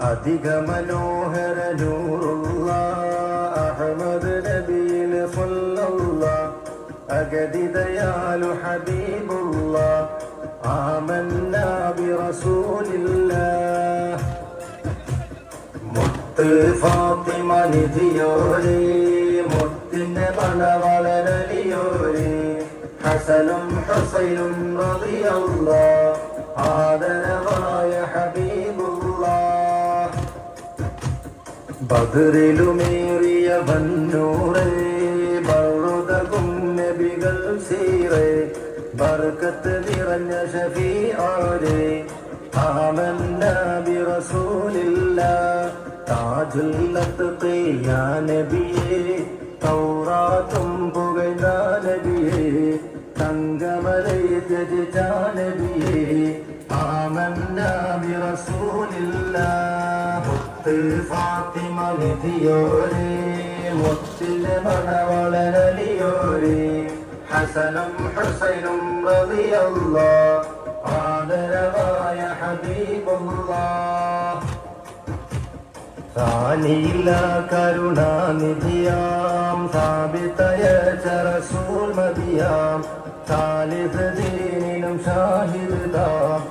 അധിക മനോഹര നൂറുള്ള അഹമ്മദ് നബിയിൽ അഗതി ദയാലു ഹബീബുള്ള ആമന്ന ബിറസൂലില്ലാഹ്. മുത്ത് ഫാത്തിമ നിധിയോരേ മുത്തിന്റെ മണവളരലിയോരേ ഹസനും ഹസൈനും റളിയല്ല ആദരവായ ബദറിലുമേറിയ വന്നൂറേ ബറുതകും നബികൾ സീറേ ബർക്കത്ത് നിറഞ്ഞ ഷഫീആരേ ആമന്ന ബിറസൂലില്ല താജുല്ലത്ത് യാ നബിയേ തൗറാത്തും പുകഴ്ന്ന നബിയേ തങ്കമലൈ ത്യജിച്ച നബിയേ ആമന്ന ഫാത്തിമ നിധിയോരേ മുത്തിന്റെ മണ വളരലിയോരേ ഹസനും ഹുസൈനും റളിയല്ല ആദരവായ ഹബീബുള്ള താനില്ല കരുണാനിധിയാം സാബിതയ ചറസൂൽ മതിയാം താലിദ് ദീനിനും ഷാഹിദ്. താം